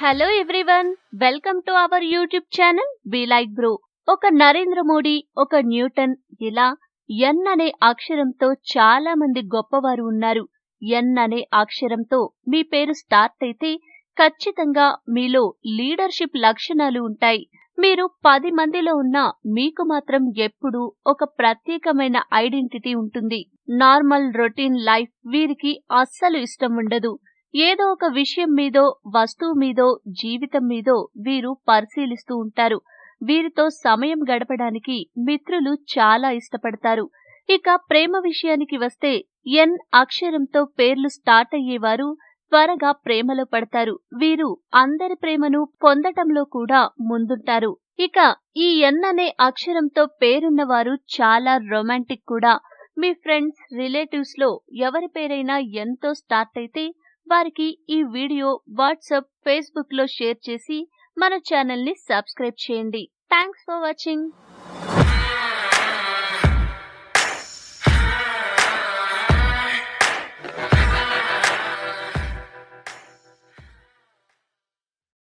Hello everyone welcome to our YouTube channel be like bro ఒక నరేంద్ర మోడీ ఒక Newton ఇలా ఎన్ అనే అక్షరంతో చాలా మంది గొప్పవారు ఉన్నారు. ఎన్ అనే అక్షరంతో మీ పేరు స్టార్ట్ అయితే ఖచ్చితంగా మీలో లీడర్షిప్ లక్షణాలు ఉంటాయి. మీరు పది మందిలో ఉన్నా మీకు మాత్రం ఎప్పుడూ ఒక ప్రత్యేకమైన ఐడెంటిటీ ఉంటుంది. నార్మల్ రొటీన్ లైఫ్ వీరికి అస్సలు ఇష్టం ఉండదు. ఏదో ఒక విషయం మీదో వస్తువు మీదో జీవితం మీదో వీరు పరిశీలిస్తూ ఉంటారు. వీరితో సమయం గడపడానికి మిత్రులు చాలా ఇష్టపడతారు. ఇక ప్రేమ విషయానికి వస్తే ఎన్ అక్షరంతో పేర్లు స్టార్ట్ అయ్యేవారు త్వరగా ప్రేమలో పడతారు. వీరు అందరి ప్రేమను పొందటంలో కూడా ముందుంటారు. ఇక ఈ ఎన్ అనే అక్షరంతో పేరున్నవారు చాలా రొమాంటిక్ కూడా. మీ ఫ్రెండ్స్ రిలేటివ్స్లో ఎవరి పేరైనా ఎంతో స్టార్ట్ అయితే వారికి ఈ వీడియో వాట్సాప్ ఫేస్బుక్లో షేర్ చేసి మన ఛానల్ని సబ్స్క్రైబ్ చేయండి. Thanks for watching.